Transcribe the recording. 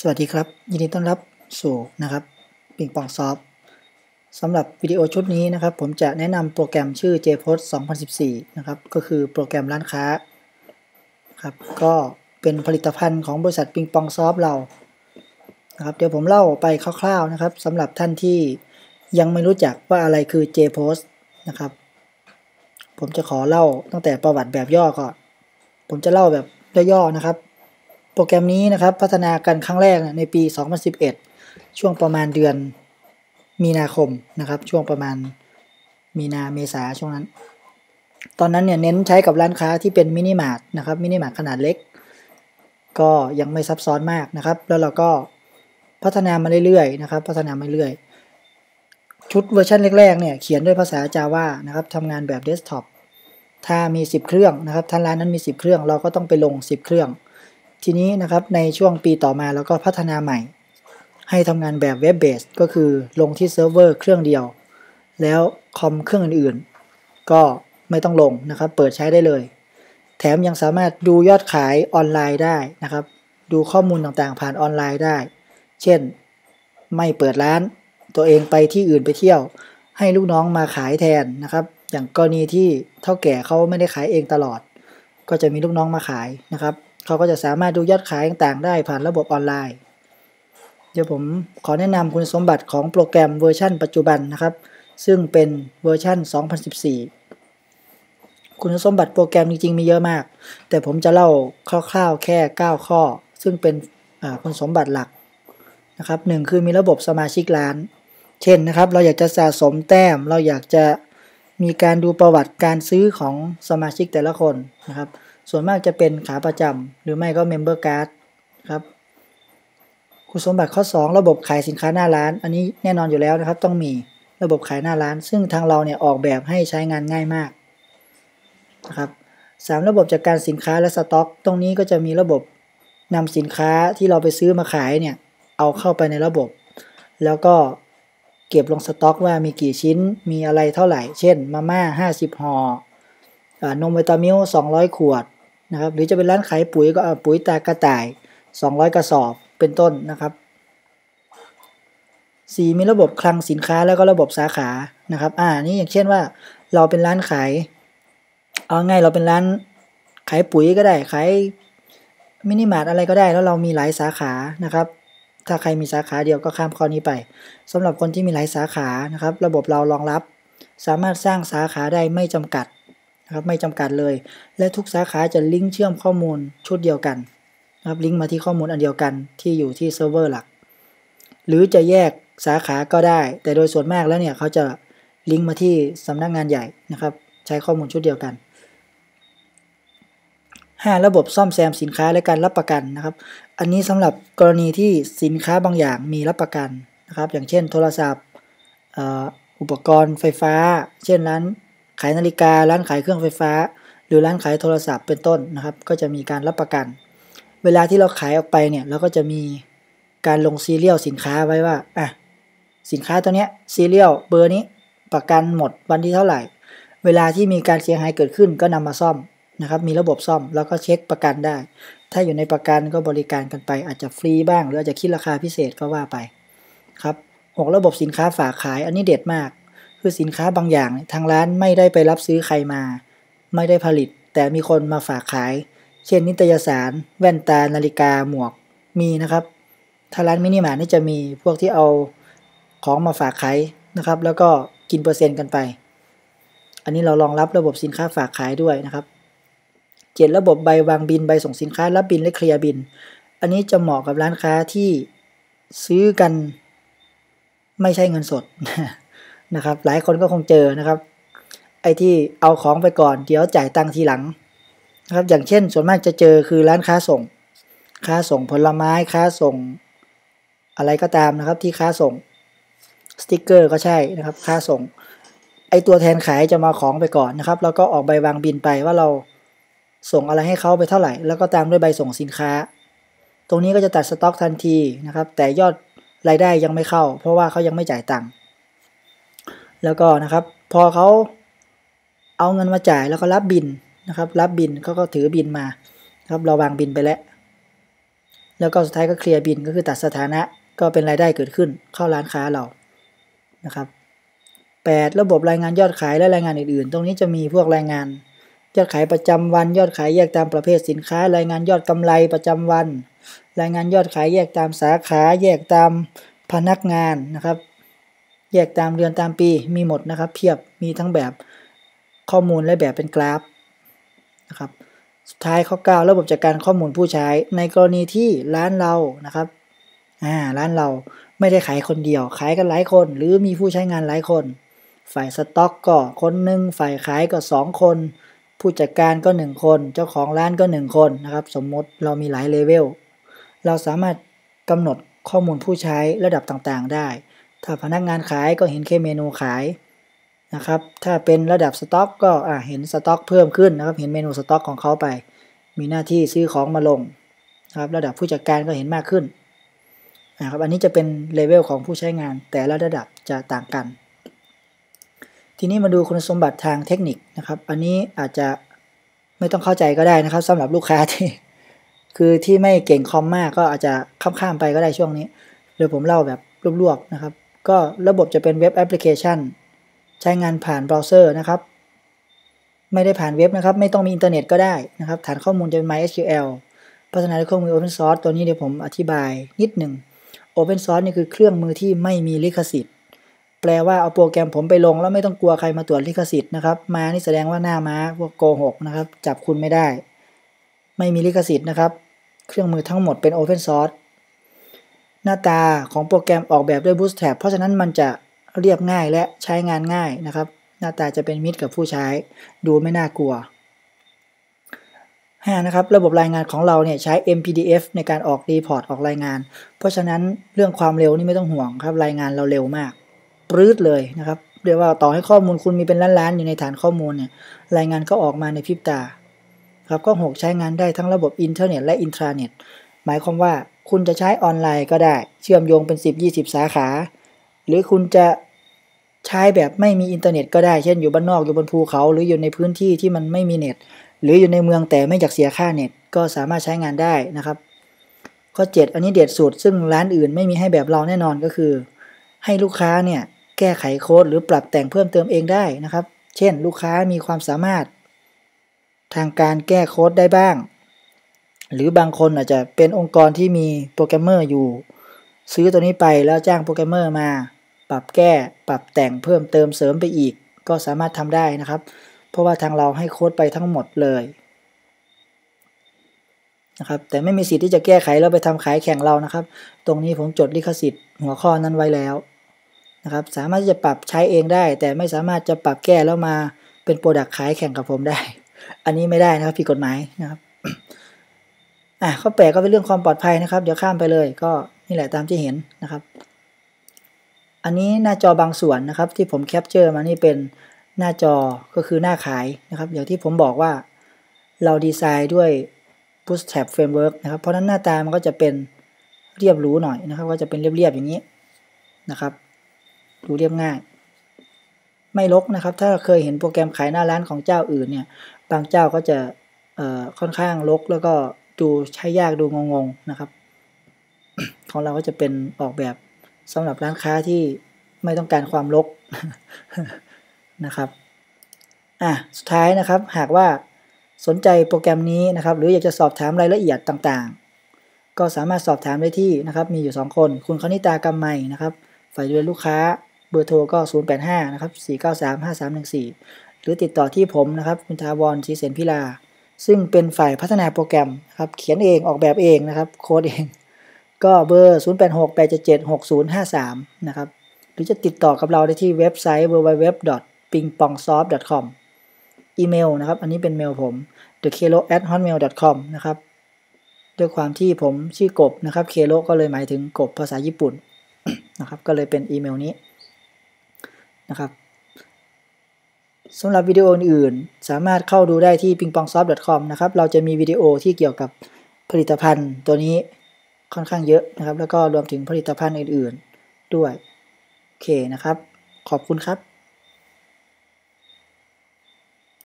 สวัสดีครับ ยินดีต้อนรับสู่นะครับปิงปองซอฟสำหรับวิดีโอชุดนี้นะครับ ผมจะแนะนำโปรแกรมชื่อ JPost 2014 นะครับ ก็คือโปรแกรมร้านค้าครับก็เป็นผลิตภัณฑ์ของบริษัทปิงปองซอฟเรานะครับเดี๋ยวผมเล่าไปคร่าวๆนะครับสำหรับท่านที่ยังไม่รู้จักว่าอะไรคือ JPost นะครับ ผมจะขอเล่าตั้งแต่ประวัติแบบย่อก่อนผมจะเล่าแบบย่อๆนะครับ โปรแกรมนี้นะครับพัฒนากันครั้งแรกในปี 2011 ช่วงประมาณเดือนมีนาคมนะครับ ช่วงประมาณมีนาเมษาช่วงนั้น ตอนนั้นเนี่ยเน้นใช้กับร้านค้าที่เป็นมินิมาร์ทนะครับมินิมาร์ทขนาดเล็ก ก็ยังไม่ซับซ้อนมากนะครับ แล้วเราก็พัฒนามาเรื่อยๆนะครับ พัฒนามาเรื่อยชุดเวอร์ชันแรกๆเนี่ยเขียนด้วยภาษา Java นะครับทำงานแบบเดสก์ท็อปถ้ามี 10 เครื่องนะครับท่านร้านนั้นมี 10 เครื่อง เราก็ต้องไปลง 10 เครื่อง ทีนี้นะครับในช่วงปีต่อมาเราก็พัฒนาใหม่ ให้ทำงานแบบเว็บเบสก็คือลงที่เซิร์ฟเวอร์เครื่องเดียว แล้วคอมเครื่องอื่นๆ ก็ไม่ต้องลงนะครับ เปิดใช้ได้เลย แถมยังสามารถดูยอดขายออนไลน์ได้นะครับ ดูข้อมูลต่างๆ ผ่านออนไลน์ได้ เช่น ไม่เปิดร้าน ตัวเองไปที่อื่นไปเที่ยว ให้ลูกน้องมาขายแทนนะครับ อย่างกรณีที่เท่าแก่เขาไม่ได้ขายเองตลอด ก็จะมีลูกน้องมาขายนะครับ เขาก็จะสามารถดูยอดขายต่างๆ ได้ผ่านระบบออนไลน์ เดี๋ยวผมขอแนะนำคุณสมบัติของโปรแกรมเวอร์ชันปัจจุบันนะครับ ซึ่งเป็นเวอร์ชัน 2014 คุณสมบัติโปรแกรมจริงๆมีเยอะมาก แต่ผมจะเล่าคร่าวๆแค่ 9 ข้อ ซึ่งเป็นคุณสมบัติหลักนะครับหคือมีระบบสมาชิกร้าน เช่นนะครับ เราอยากจะสะสมแต้ม เราอยากจะมีการดูประวัติการซื้อของสมาชิกแต่ละคนนะครับ ส่วนมากจะเป็นขาประจำหรือไม่ก็ Member Card ครับคุณสมบัติข้อ 2 ระบบขายสินค้าหน้าร้าน อันนี้แน่นอนอยู่แล้วนะครับต้องมีระบบขายหน้าร้าน ซึ่งทางเราเนี่ยออกแบบให้ใช้งานง่ายมากนะครับสระบบจัดการสินค้าและสต็อก ตรงนี้ก็จะมีระบบนำสินค้าที่เราไปซื้อมาขายเนี่ยเอาเข้าไปในระบบ แล้วก็เก็บลงสต็อกว่ามีกี่ชิ้นมีอะไรเท่าไหร่ เช่นมาม่า50ห่อนมวิตามิล200 ขวด นะครับ หรือจะเป็นร้านขายปุ๋ยก็ปุ๋ยตากระต่าย 200 กระสอบเป็นต้นนะครับ 4 มีระบบคลังสินค้าแล้วก็ระบบสาขานะครับ อ่านี่อย่างเช่นว่าเราเป็นร้านขาย เอาง่ายเราเป็นร้านขายปุ๋ยก็ได้ขายมินิมาร์ทอะไรก็ได้ แล้วเรามีหลายสาขานะครับ ถ้าใครมีสาขาเดียวก็ข้ามข้อนี้ไปสำหรับคนที่มีหลายสาขานะครับ ระบบเรารองรับ สามารถสร้างสาขาได้ไม่จำกัด นะครับไม่จำกัดเลย และทุกสาขาจะลิงก์เชื่อมข้อมูลชุดเดียวกันนะครับลิงก์มาที่ข้อมูลอันเดียวกันที่อยู่ที่เซิร์ฟเวอร์หลัก หรือจะแยกสาขาก็ได้ แต่โดยส่วนมากแล้วเนี่ยเขาจะลิงก์มาที่สำนักงงานใหญ่นะครับ ใช้ข้อมูลชุดเดียวกัน 5. ระบบซ่อมแซมสินค้าและการรับประกันนะครับ อันนี้สำหรับกรณีที่สินค้าบางอย่างมีรับประกันนะครับ อย่างเช่น โทรศัพท์อุปกรณ์ไฟฟ้า เช่นร้าน ขายนาฬิการ้านขายเครื่องไฟฟ้า หรือร้านขายโทรศัพท์เป็นต้นนะครับ ก็จะมีการรับประกัน เวลาที่เราขายออกไปเนี่ยเราก็จะมีการลงซีเรียลสินค้าไว้ว่าอะสินค้าตัวเนี้ยซีเรียลเบอร์นี้ประกันหมดวันที่เท่าไหร่ เวลาที่มีการเสียหายเกิดขึ้นก็นำมาซ่อมนะครับ มีระบบซ่อมแล้วก็เช็คประกันได้ ถ้าอยู่ในประกันก็บริการกันไป อาจจะฟรีบ้าง หรืออาจจะคิดราคาพิเศษก็ว่าไปครับหกระบบสินค้าฝากขายอันนี้เด็ดมาก คือสินค้าบางอย่าง ทางร้านไม่ได้ไปรับซื้อใครมา ไม่ได้ผลิต แต่มีคนมาฝากขาย เช่นนิตยสาร แว่นตานาฬิกาหมวกมีนะครับถ้าร้านมินิมาร์ทนี่จะมีพวกที่เอาของมาฝากขายนะครับ แล้วก็กินเปอร์เซ็นต์กันไป อันนี้เรารองรับระบบสินค้าฝากขายด้วยนะครับเจ็ดระบบใบวางบินใบส่งสินค้ารับบินและเคลียร์บิน อันนี้จะเหมาะกับร้านค้าที่ซื้อกันไม่ใช่เงินสด นะครับ หลายคนก็คงเจอนะครับ ไอ้ที่เอาของไปก่อน เดี๋ยวจ่ายตังค์ทีหลังนะครับ อย่างเช่น ส่วนมากจะเจอคือร้านค้าส่ง ค้าส่งผลไม้ค้าส่ง อะไรก็ตามนะครับ ที่ค้าส่งสติกเกอร์ก็ใช่นะครับ ค้าส่ง ไอตัวแทนขายจะมาของไปก่อนนะครับ แล้วก็ออกใบวางบินไปว่าเราส่งอะไรให้เขาไปเท่าไหร่ แล้วก็ตามด้วยใบส่งสินค้า ตรงนี้ก็จะตัดสต็อกทันทีนะครับ แต่ยอดรายได้ยังไม่เข้า เพราะว่าเขายังไม่จ่ายตังค์ แล้วก็นะครับ พอเขาเอาเงินมาจ่ายแล้วก็รับบินนะครับ รับบินเขาก็ถือบินมาครับเราวางบินไปแล้ว แล้วก็สุดท้ายก็เคลียร์บินก็คือตัดสถานะก็เป็นรายได้เกิดขึ้นเข้าร้านค้าเรานะครับ 8. ระบบรายงานยอดขายและรายงานอื่นๆ ตรงนี้จะมีพวกรายงานยอดขายประจำวันยอดขายแยกตามประเภทสินค้า รายงานยอดกำไรประจำวัน รายงานยอดขายแยกตามสาขาแยกตามพนักงานนะครับ แยกตามเดือนตามปีมีหมดนะครับ เพียบมีทั้งแบบข้อมูลและแบบเป็นกราฟนะครับสุดท้ายข้อ 9 ระบบจัดการข้อมูลผู้ใช้ ในกรณีที่ร้านเรานะครับอ่าร้านเราไม่ได้ขายคนเดียว ขายกันหลายคน หรือมีผู้ใช้งานหลายคน ฝ่ายสต็อกก็คนหนึ่งฝ่ายขายก็ 2 คน ผู้จัดการก็ 1 คน เจ้าของร้านก็ 1 คนนะครับ สมมติเรามีหลายเลเวลเราสามารถกำหนดข้อมูลผู้ใช้ระดับต่างๆ ได้ ถ้าพนักงานขายก็เห็นแค่เมนูขายนะครับ ถ้าเป็นระดับสต็อกก็เห็นสต็อกเพิ่มขึ้นนะครับ เห็นเมนูสต็อกของเขาไป มีหน้าที่ซื้อของมาลงนะครับ ระดับผู้จัดการก็เห็นมากขึ้นนะครับ อันนี้จะเป็นเลเวลของผู้ใช้งาน แต่ละระดับจะต่างกัน ทีนี้มาดูคุณสมบัติทางเทคนิคนะครับ อันนี้อาจจะไม่ต้องเข้าใจก็ได้นะครับสำหรับลูกค้าที่ คือที่ไม่เก่งคอมมากก็อาจจะข้ามๆไปก็ได้ช่วงนี้เดี๋ยวผมเล่าแบบรวบๆนะครับ ก็ระบบจะเป็นเว็บแอปพลิเคชัน ใช้งานผ่านเบราว์เซอร์นะครับ ไม่ได้ผ่านเว็บนะครับ ไม่ต้องมีอินเทอร์เน็ตก็ได้นะครับ ฐานข้อมูลจะเป็น MySQL พัฒนาด้วยเครื่องมือ Open Source ตัวนี้เดี๋ยวผมอธิบายนิดหนึ่ง Open Source นี่คือเครื่องมือที่ไม่มีลิขสิทธิ์ แปลว่าเอาโปรแกรมผมไปลง แล้วไม่ต้องกลัวใครมาตรวจลิขสิทธิ์นะครับ มานี่แสดงว่าหน้าม้าพวกโกหกนะครับ จับคุณไม่ได้ ไม่มีลิขสิทธิ์นะครับ เครื่องมือทั้งหมดเป็น Open Source หน้าตาของโปรแกรมออกแบบด้วย Bootstrap เพราะฉะนั้นมันจะเรียบง่ายและใช้งานง่ายนะครับ หน้าตาจะเป็นมิตรกับผู้ใช้ ดูไม่น่ากลัว 5 นะครับ ระบบรายงานของเราเนี่ยใช้ MPDF ในการออกรีพอร์ตออกรายงาน เพราะฉะนั้นเรื่องความเร็วนี่ไม่ต้องห่วงครับ รายงานเราเร็วมาก ปรื้ดเลยนะครับ เรียกว่าต่อให้ข้อมูลคุณมีเป็นล้านๆอยู่ในฐานข้อมูลเนี่ย รายงานก็ออกมาในพริบตา ครับ ก็ 6 ใช้งานได้ทั้งระบบอินเทอร์เน็ตและอินทราเน็ต หมายความว่า คุณจะใช้ออนไลน์ก็ได้ เชื่อมโยงเป็น 10-20 สาขา หรือคุณจะใช้แบบไม่มีอินเทอร์เน็ตก็ได้ เช่นอยู่บ้านนอกอยู่บนภูเขา หรืออยู่ในพื้นที่ที่มันไม่มีเน็ต หรืออยู่ในเมืองแต่ไม่อยากเสียค่าเน็ต ก็สามารถใช้งานได้นะครับ ข้อ 7 อันนี้เด็ดสุด ซึ่งร้านอื่นไม่มีให้แบบเราแน่นอนก็คือ ให้ลูกค้าเนี่ยแก้ไขโค้ดหรือปรับแต่งเพิ่มเติมเองได้นะครับ เช่น ลูกค้ามีความสามารถ ทางการแก้โค้ดได้บ้าง หรือบางคนอาจจะเป็นองค์กรที่มีโปรแกรมเมอร์อยู่ ซื้อตัวนี้ไปแล้วจ้างโปรแกรมเมอร์มา ปรับแก้ ปรับแต่งเพิ่มเติมเสริมไปอีก ก็สามารถทำได้นะครับ เพราะว่าทางเราให้โค้ดไปทั้งหมดเลยนะครับแต่ไม่มีสิทธิ์ที่จะแก้ไขแล้วไปทำขายแข่งเรานะครับ ตรงนี้ผมจดลิขสิทธิ์หัวข้อนั้นไว้แล้วนะครับ สามารถที่จะปรับใช้เองได้ แต่ไม่สามารถจะปรับแก้แล้วมาเป็นโปรดักต์ขายแข่งกับผมได้ อันนี้ไม่ได้นะครับผิดกฎหมายนะครับ อะข้อแปดก็เป็นเรื่องความปลอดภัยนะครับ เดี๋ยวข้ามไปเลยก็นี่แหละตามที่เห็นนะครับ อันนี้หน้าจอบางส่วนนะครับ ที่ผมแคปเจอร์มานี่เป็นหน้าจอก็คือหน้าขายนะครับ อย่างที่ผมบอกว่าเราดีไซน์ด้วย Bootstrap Framework นะครับ เพราะนั้นหน้าตามันก็จะเป็นเรียบรู้หน่อยนะครับ ก็จะเป็นเรียบๆอย่างนี้นะครับดูเรียบง่าย ไม่ลกนะครับ ถ้าเคยเห็นโปรแกรมขายหน้าร้านของเจ้าอื่นเนี่ย บางเจ้าก็จะค่อนข้างลกแล้วก็ ดูใช้ยากดูงงๆนะครับ ของเราก็จะเป็นออกแบบสำหรับร้านค้าที่ไม่ต้องการความรกนะครับอะสุดท้ายนะครับหากว่าสนใจโปรแกรมนี้นะครับ หรืออยากจะสอบถามรายละเอียดต่างๆ ก็สามารถสอบถามได้ที่นะครับ มีอยู่ 2 คน คุณคณิตากรรมใหม่นะครับ ฝ่ายดูแลลูกค้าเบอร์โทรก็ 085 นะครับ 4935314 หรือติดต่อที่ผมนะครับ คุณทาวรชีเสนพิลา ซึ่งเป็นฝ่ายพัฒนาโปรแกรมครับเขียนเองออกแบบเองนะครับโค้ดเอง ก็เบอร์ 0868776053 นะครับ หรือจะติดต่อกับเราได้ที่เว็บไซต์ www.pingpongsoft.com อีเมลนะครับ อันนี้เป็นเมลผม thekelo@hotmail.com นะครับด้วยความที่ผมชื่อกบนะครับเคโลก็เลยหมายถึงกบภาษาญี่ปุ่นนะครับ ก็เลยเป็นอีเมลนี้นะครับ สำหรับวิดีโออื่นๆ สามารถเข้าดูได้ที่ pingpongsoft.com นะครับ เราจะมีวิดีโอที่เกี่ยวกับผลิตภัณฑ์ตัวนี้ค่อนข้างเยอะนะครับ แล้วก็รวมถึงผลิตภัณฑ์อื่นๆด้วย โอเคนะครับ ขอบคุณครับ